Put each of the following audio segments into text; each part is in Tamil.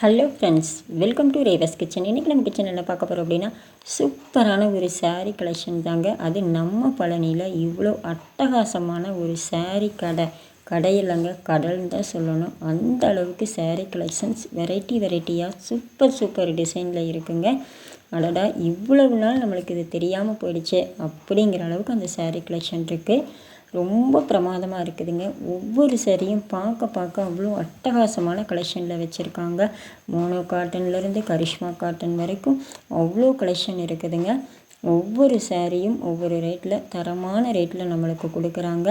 Hello friends welcome to Reva's kitchen இன்றைக்கி நம்ம கிச்சன் என்ன பார்க்க போகிறோம் அப்படின்னா சூப்பரான ஒரு சாரீ கலெக்ஷன் தாங்க. அது நம்ம பழனியில் இவ்வளோ அட்டகாசமான ஒரு சாரீ கடை. கடையிலங்க கடல்னு தான் சொல்லணும். அந்த அளவுக்கு சாரீ கலெக்ஷன்ஸ் வெரைட்டி வெரைட்டியாக சூப்பர் சூப்பர் டிசைனில் இருக்குங்க. அடடா இவ்வளவு நாள் நம்மளுக்கு இது தெரியாமல் போயிடுச்சே அப்படிங்கிற அளவுக்கு அந்த சாரீ கலெக்ஷன் இருக்குது ரொம்ப பிரமாதமாக இருக்குதுங்க. ஒவ்வொரு சரியும் பார்க்க பார்க்க அவ்வளோ அட்டகாசமான கலெக்ஷனில் வச்சுருக்காங்க. மோனோ காட்டன்லேருந்து கரிஷ்மா காட்டன் வரைக்கும் அவ்வளோ கலெக்ஷன் இருக்குதுங்க. ஒவ்வொரு சாரியும் ஒவ்வொரு ரேட்டில் தரமான ரேட்டில் நம்மளுக்கு கொடுக்குறாங்க.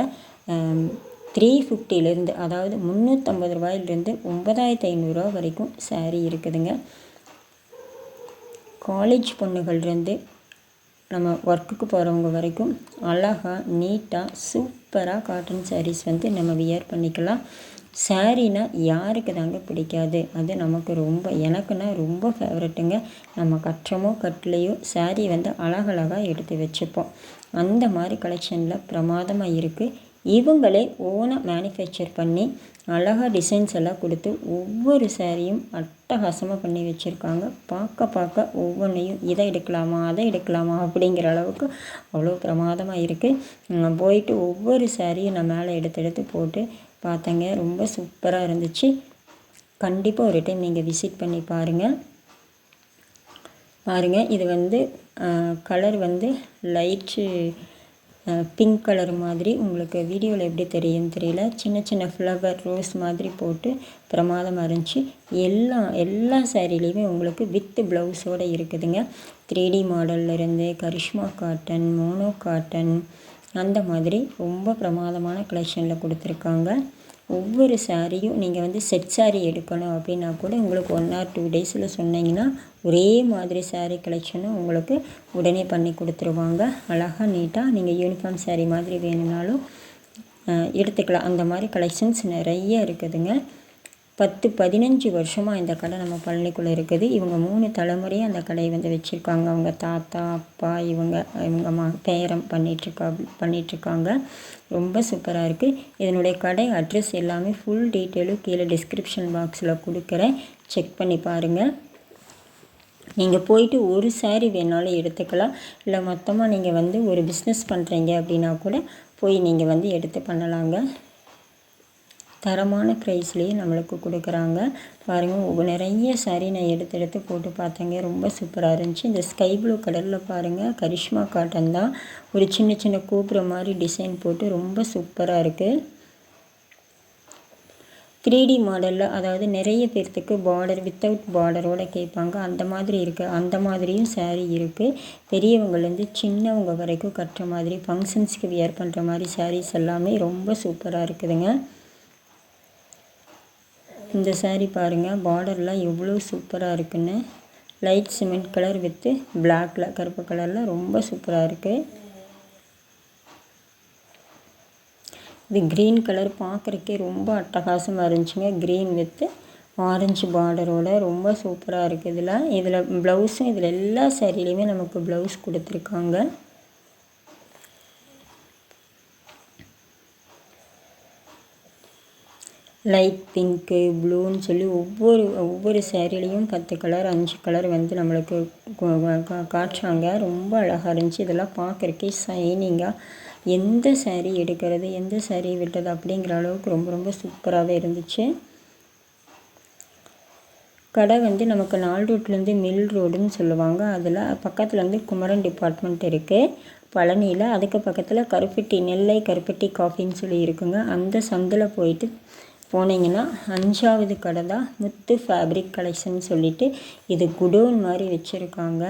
த்ரீ ஃபிஃப்டிலேருந்து அதாவது முந்நூற்றம்பது ரூபாயிலிருந்து ஒன்பதாயிரத்து ஐநூறுரூவா வரைக்கும் சாரீ இருக்குதுங்க. காலேஜ் பொண்ணுகள்லேருந்து நம்ம ஒர்க்குக்கு போகிறவங்க வரைக்கும் அழகாக நீட்டாக சூப்பராக காட்டன் சாரீஸ் வந்து நம்ம வியர் பண்ணிக்கலாம். சாரீனா யாருக்கு தாங்க பிடிக்காது. அது நமக்கு ரொம்ப எனக்குன்னா ரொம்ப ஃபேவரெட்டுங்க நம்ம கட்டுறமோ கட்டலையோ சாரீ வந்து அழகழகாக எடுத்து வச்சுப்போம். அந்த மாதிரி கலெக்ஷனில் பிரமாதமாக இருக்குது இவங்களே ஓனாக மேனுஃபேக்சர் பண்ணி அழகாக டிசைன்ஸ் எல்லாம் கொடுத்து ஒவ்வொரு சேரீயும் அட்டகாசமாக பண்ணி வச்சுருக்காங்க. பார்க்க பார்க்க ஒவ்வொன்றையும் இதை எடுக்கலாமா அதை எடுக்கலாமா அப்படிங்கிற அளவுக்கு அவ்வளோ பிரமாதமாக இருக்குது போயிட்டு ஒவ்வொரு சேரீயும் நான் மேலே எடுத்து எடுத்து போட்டு பார்த்தேங்க. ரொம்ப சூப்பராக இருந்துச்சு. கண்டிப்பாக ஒரு டைம் நீங்கள் விசிட் பண்ணி பாருங்கள் பாருங்கள் இது வந்து கலர் வந்து லைட்டு பிங்க் கலர் மாதிரி உங்களுக்கு வீடியோவில் எப்படி தெரியும்னு தெரியல. சின்ன சின்ன ஃப்ளவர் ரோஸ் மாதிரி போட்டு பிரமாதமாக இருந்துச்சு. எல்லா எல்லா சேரீலையுமே உங்களுக்கு வித்து ப்ளவுஸோடு இருக்குதுங்க. த்ரீ டி மாடல்லேருந்து கரிஷ்மா காட்டன் மோனோ காட்டன் அந்த மாதிரி ரொம்ப பிரமாதமான கலெக்ஷனில் கொடுத்துருக்காங்க. ஒவ்வொரு சாரியும் நீங்கள் வந்து செட் சாரீ எடுக்கணும் அப்படின்னா கூட உங்களுக்கு ஒன் ஆர் டூ டேஸில் சொன்னீங்கன்னா ஒரே மாதிரி சாரீ கலெக்ஷனும் உங்களுக்கு உடனே பண்ணி கொடுத்துருவாங்க. அழகாக நீட்டாக நீங்கள் யூனிஃபார்ம் சாரீ மாதிரி வேணும்னாலும் எடுத்துக்கலாம். அந்த மாதிரி கலெக்ஷன்ஸ் நிறைய இருக்குதுங்க. பத்து பதினஞ்சு வருஷமாக இந்த கடை நம்ம பழனிக்குள்ளே இருக்குது. இவங்க மூணு தலைமுறையாக அந்த கடையை வந்து வச்சுருக்காங்க. அவங்க தாத்தா அப்பா இவங்க இவங்க மா பேரம் பண்ணிகிட்ருக்கா பண்ணிகிட்ருக்காங்க ரொம்ப சூப்பராக இருக்குது இதனுடைய கடை அட்ரஸ் எல்லாமே ஃபுல் டீட்டெயிலும் கீழே டிஸ்கிரிப்ஷன் பாக்ஸில் கொடுக்குறேன். செக் பண்ணி பாருங்கள் நீங்கள் போயிட்டு ஒரு சாரீ வேணாலும் எடுத்துக்கலாம். இல்லை மொத்தமாக நீங்கள் வந்து ஒரு பிஸ்னஸ் பண்ணுறீங்க அப்படின்னா கூட போய் நீங்கள் வந்து எடுத்து பண்ணலாங்க. தரமான ப்ரைஸ்லேயே நம்மளுக்கு கொடுக்குறாங்க. பாருங்கள் ஒவ்வொரு நிறைய சாரீ நான் எடுத்து எடுத்து போட்டு பார்த்தேங்க. ரொம்ப சூப்பராக இருந்துச்சு. இந்த ஸ்கை ப்ளூ கலரில் பாருங்கள் கரிஷ்மா காட்டன் தான். ஒரு சின்ன சின்ன கூப்புற மாதிரி டிசைன் போட்டு ரொம்ப சூப்பராக இருக்குது த்ரீ டி மாடலில் அதாவது நிறைய பேர்த்துக்கு பார்டர் வித்தவுட் பார்டரோடு கேட்பாங்க. அந்த மாதிரி இருக்குது அந்த மாதிரியும் சேரீ இருக்குது பெரியவங்கலேருந்து சின்னவங்க வரைக்கும் கட்டுற மாதிரி ஃபங்க்ஷன்ஸ்க்கு வியர் பண்ணுற மாதிரி சாரீஸ் எல்லாமே ரொம்ப சூப்பராக இருக்குதுங்க. இந்த சாரீ பாருங்கள் பார்டர்லாம் எவ்வளோ சூப்பராக இருக்குன்னு. லைட் சிமெண்ட் கலர் வித்து பிளாக்ல கருப்பு கலரில் ரொம்ப சூப்பராக இருக்குது இது க்ரீன் கலர் பார்க்குறக்கே ரொம்ப அட்டகாசமாக இருந்துச்சுங்க. க்ரீன் வித்து ஆரஞ்சு பார்டரோட ரொம்ப சூப்பராக இருக்குது இதில். இதில் ப்ளவுஸும் இதில் எல்லா சேரீலையுமே நமக்கு ப்ளவுஸ் கொடுத்துருக்காங்க. லைட் பிங்க்கு ப்ளூன்னு சொல்லி ஒவ்வொரு ஒவ்வொரு சேரீலையும் பத்து கலர் அஞ்சு கலர் வந்து நம்மளுக்கு காட்டுறாங்க. ரொம்ப அழகாக இருந்துச்சு. இதெல்லாம் பார்க்குறக்கே ஷைனிங்காக எந்த சேரீ எடுக்கிறது எந்த சேரீ விட்டது அப்படிங்கிற அளவுக்கு ரொம்ப ரொம்ப சூப்பராகவே இருந்துச்சு. கடை வந்து நமக்கு நால் ரோட்லேருந்து மில் ரோடுன்னு சொல்லுவாங்க. அதில் பக்கத்தில் வந்து குமரன் டிபார்ட்மெண்ட் இருக்குது பழனியில் அதுக்கு பக்கத்தில் கருப்பட்டி நெல்லை கருப்பட்டி காஃபின்னு சொல்லி இருக்குங்க. அந்த சந்தில் போயிட்டு போனீங்கன்னா அஞ்சாவது கடை தான் முத்து ஃபேப்ரிக் கலெக்ஷன் சொல்லிட்டு இது குடோன் மாதிரி வச்சுருக்காங்க.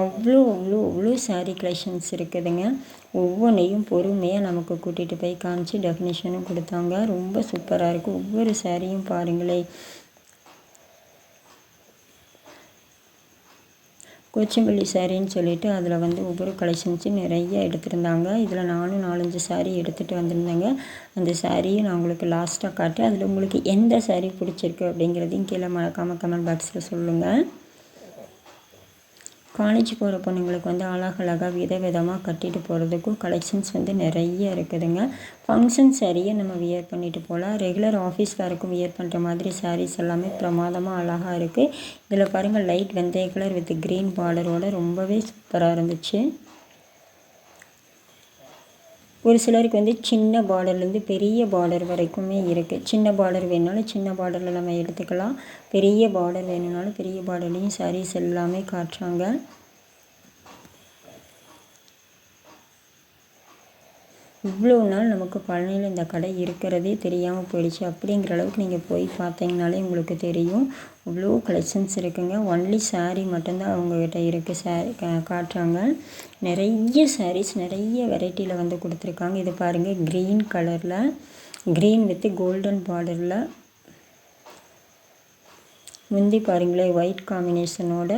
அவ்வளோ அவ்வளோ அவ்வளோ சாரீ கலெக்ஷன்ஸ் இருக்குதுங்க. ஒவ்வொன்றையும் பொறுமையாக நமக்கு கூட்டிகிட்டு போய் காமிச்சு டெஃபினேஷனும் கொடுத்தாங்க. ரொம்ப சூப்பராக இருக்குது ஒவ்வொரு சாரியும் பாருங்களேன் கோச்சம்பள்ளி சாரின்னு சொல்லிட்டு அதில் வந்து ஒவ்வொரு கலெக்ஷன்ஸும் நிறைய எடுத்திருந்தாங்க. இதில் நானும் நாலஞ்சு சாரீ எடுத்துகிட்டு வந்திருந்தேங்க. அந்த சாரியை நான் உங்களுக்கு லாஸ்ட்டாக காட்டுறேன் அதில் உங்களுக்கு எந்த சாரீ பிடிச்சிருக்கு அப்படிங்கிறதையும் கீழே மறக்காமல் கமெண்ட் பாக்ஸில் சொல்லுங்கள் காலேஜ் போகிற பொண்ணுங்களுக்கு வந்து அழகழகாக வித விதமாக கட்டிட்டு போகிறதுக்கும் கலெக்ஷன்ஸ் வந்து நிறைய இருக்குதுங்க. ஃபங்க்ஷன் சாரியை நம்ம வியர் பண்ணிட்டு போகலாம் ரெகுலர் ஆஃபீஸ் வேறுக்கும் வியர் பண்ணுற மாதிரி சாரீஸ் எல்லாமே பிரமாதமாக அழகாக இருக்குது இதில் பாருங்கள் லைட் வெந்தய கலர் வித் க்ரீன் பார்டரோட ரொம்பவே சூப்பராக இருந்துச்சு. ஒரு சிலருக்கு வந்து சின்ன பார்டர்லேருந்து பெரிய பார்டர் வரைக்குமே இருக்குது சின்ன பார்டர் வேணுனாலும் சின்ன பார்டரில் நம்ம எடுத்துக்கலாம். பெரிய பார்டர் வேணும்னாலும் பெரிய பார்டர்லேயும் சாரீஸ் எல்லாமே காட்டுறாங்க. இவ்வளோ நாள் நமக்கு பழனியில் இந்த கடை இருக்கிறதே தெரியாமல் போயிடுச்சு. அப்படிங்கிற அளவுக்கு நீங்கள் போய் பார்த்தீங்கனாலே உங்களுக்கு தெரியும். இவ்வளோ கலெக்ஷன்ஸ் இருக்குங்க. ஒன்லி சாரீ மட்டும்தான் அவங்கக்கிட்ட இருக்குது சாரீ காட்டுறாங்க. நிறைய சாரீஸ் நிறைய வெரைட்டியில் வந்து கொடுத்துருக்காங்க. இது பாருங்கள் க்ரீன் கலரில் க்ரீன் வித் கோல்டன் பார்டரில் முந்தி பாருங்களேன் ஒயிட் காம்பினேஷனோட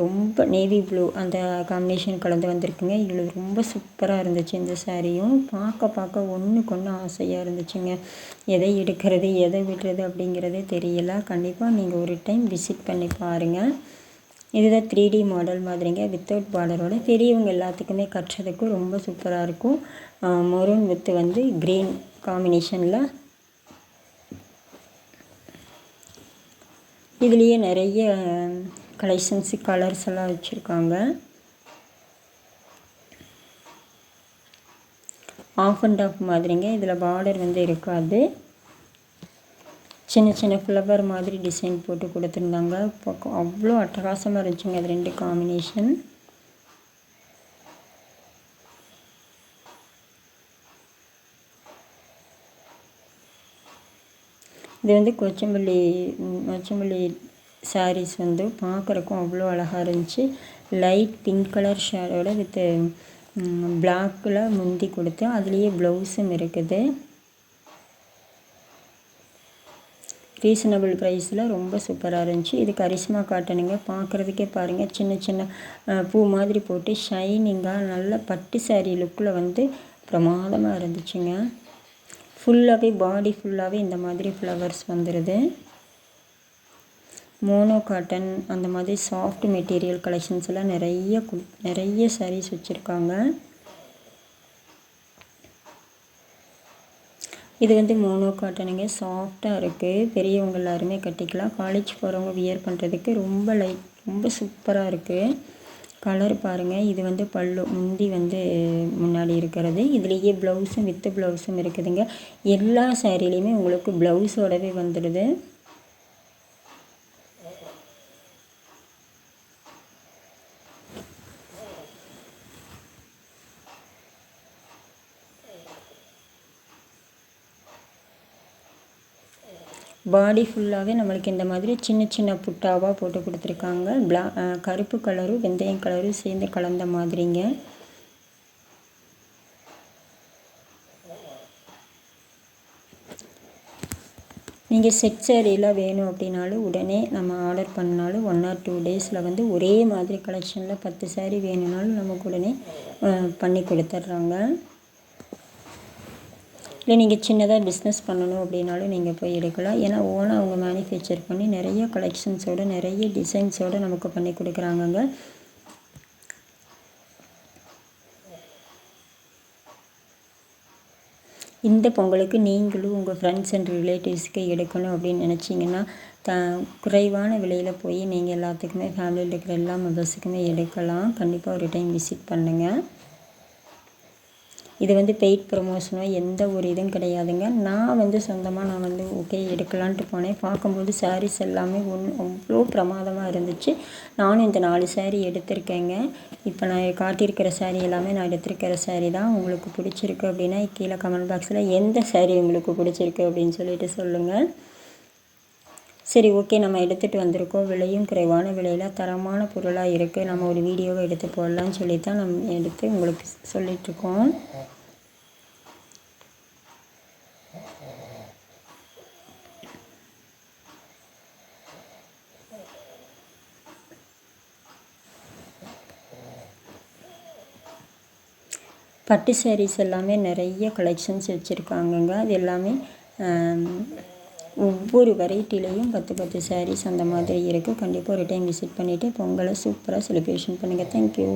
ரொம்ப நேவி ப்ளூ அந்த காம்பினேஷன் கலந்து வந்திருக்குங்க. இதில் ரொம்ப சூப்பராக இருந்துச்சு இந்த சாரியும் பார்க்க பார்க்க ஒன்றுக்கு ஒன்று ஆசையாக இருந்துச்சுங்க. எதை எடுக்கிறது எதை விடுறது அப்படிங்கிறதே தெரியல. கண்டிப்பாக நீங்கள் ஒரு டைம் விசிட் பண்ணி பாருங்கள் இதுதான் த்ரீ டி மாடல் மாதிரிங்க. வித்தவுட் பார்டரோட பெரியவங்க எல்லாத்துக்குமே கட்டுறதுக்கும் ரொம்ப சூப்பராக இருக்கும். மொரூன் வித்து வந்து க்ரீன் காம்பினேஷனில் இதுலேயே நிறைய கலெக்ஷன்ஸ் கலர்ஸ் எல்லாம் வச்சுருக்காங்க. ஆஃப் அண்ட் ஆஃப் மாதிரிங்க. இதில் பார்டர் வந்து இருக்காது. சின்ன சின்ன ஃப்ளவர் மாதிரி டிசைன் போட்டு கொடுத்துருந்தாங்க. பக்கம் அவ்வளோ அட்டகாசமாக இருந்துச்சுங்க அது ரெண்டு காம்பினேஷன் இது வந்து கொச்சம்பள்ளி கொச்சம்பள்ளி சாரீஸ் வந்து பார்க்குறக்கும் அவ்வளோ அழகாக இருந்துச்சு. லைட் பிங்க் கலர் ஷேடோட வித் பிளாக்கில் முந்தி கொடுத்து அதுலேயே ப்ளவுஸும் இருக்குது. ரீசனபிள் ப்ரைஸில் ரொம்ப சூப்பராக இருந்துச்சு. இது கரிஷ்மா காட்டனுங்க. பார்க்குறதுக்கே பாருங்கள் சின்ன சின்ன பூ மாதிரி போட்டு ஷைனிங்காக நல்ல பட்டு சாரீ லுக்கில் வந்து பிரமாதமாக இருந்துச்சுங்க. ஃபுல்லாகவே பாடி ஃபுல்லாகவே இந்த மாதிரி ஃப்ளவர்ஸ் வந்துடுது மோனோ காட்டன் அந்த மாதிரி சாஃப்ட் மெட்டீரியல் கலெக்ஷன்ஸ் எல்லாம் நிறைய கு நிறைய சாரீஸ் வச்சுருக்காங்க. இது வந்து மோனோ காட்டனுங்க சாஃப்டாக இருக்குது பெரியவங்க எல்லாருமே கட்டிக்கலாம். காலேஜ் போகிறவங்க வியர் பண்ணுறதுக்கு ரொம்ப லைட் ரொம்ப சூப்பராக இருக்குது கலர் பாருங்கள் இது வந்து பல்லு முந்தி வந்து முன்னாடி இருக்கிறது. இதுலேயே ப்ளவுஸும் வித்து ப்ளவுஸும் இருக்குதுங்க. எல்லா சேரீலையுமே உங்களுக்கு ப்ளவுஸோடவே வந்துடுது. பாடி ஃபுல்லாகவே நம்மளுக்கு இந்த மாதிரி சின்ன சின்ன புட்டாவாக போட்டு கொடுத்துருக்காங்க. பிளா கருப்பு கலரும் வெந்தயம் கலரும் சேர்ந்து கலந்த மாதிரிங்க. நீங்கள் செட் சேரீலாம் வேணும் அப்படின்னாலும் உடனே நம்ம ஆர்டர் பண்ணாலும் ஒன் ஆர் டூ டேஸில் வந்து ஒரே மாதிரி கலெக்ஷனில் பத்து சேரீ வேணும்னாலும் நமக்கு உடனே பண்ணி கொடுத்துட்றாங்க இல்லை நீங்கள் சின்னதாக பிஸ்னஸ் பண்ணணும் அப்படின்னாலும் நீங்கள் போய் எடுக்கலாம். ஏன்னா ஓனாக அவங்க மேனுஃபேக்சர் பண்ணி நிறைய கலெக்ஷன்ஸோடு நிறைய டிசைன்ஸோடு நமக்கு பண்ணி கொடுக்குறாங்கங்க. இந்த பொங்கலுக்கு நீங்களும் உங்கள் ஃப்ரெண்ட்ஸ் அண்ட் ரிலேட்டிவ்ஸ்க்கு எடுக்கணும் அப்படின்னு நினச்சிங்கன்னா த குறைவான விலையில் போய் நீங்கள் எல்லாத்துக்குமே ஃபேமிலியில் இருக்கிற எல்லா மெம்பர்ஸுக்குமே எடுக்கலாம். கண்டிப்பாக ஒரு டைம் விசிட் பண்ணுங்கள் இது வந்து பெய்ட் ப்ரொமோஷனோ எந்த ஒரு இதுவும் கிடையாதுங்க. நான் வந்து சொந்தமாக நான் வந்து ஓகே எடுக்கலான்ட்டு போனேன். பார்க்கும்போது சாரீஸ் எல்லாமே ஒன்று அவ்வளோ பிரமாதமாக இருந்துச்சு. நானும் இந்த நாலு சாரீ எடுத்திருக்கேங்க. இப்போ நான் காட்டியிருக்கிற சாரீ எல்லாமே நான் எடுத்திருக்கிற சாரீ தான். உங்களுக்கு பிடிச்சிருக்கு அப்படின்னா கீழே கமெண்ட் பாக்ஸில் எந்த சாரீ உங்களுக்கு பிடிச்சிருக்கு அப்படின்னு சொல்லிட்டு சொல்லுங்கள் சரி ஓகே. நம்ம எடுத்துகிட்டு வந்திருக்கோம். விலையும் குறைவான விலையில் தரமான பொருளாக இருக்குது நம்ம ஒரு வீடியோவை எடுத்து போடலான்னு சொல்லி தான் நம்ம எடுத்து உங்களுக்கு சொல்லிகிட்ருக்கோம் பட்டு சாரீஸ் எல்லாமே நிறைய கலெக்ஷன்ஸ் வச்சுருக்காங்கங்க. அது எல்லாமே ஒவ்வொரு வெரைட்டிலையும் பத்து பத்து சாரீஸ் அந்த மாதிரி இருக்குது கண்டிப்பாக ஒரு டைம் விசிட் பண்ணிவிட்டு பொங்கலை சூப்பராக செலிப்ரேஷன் பண்ணுங்கள் தேங்க்யூ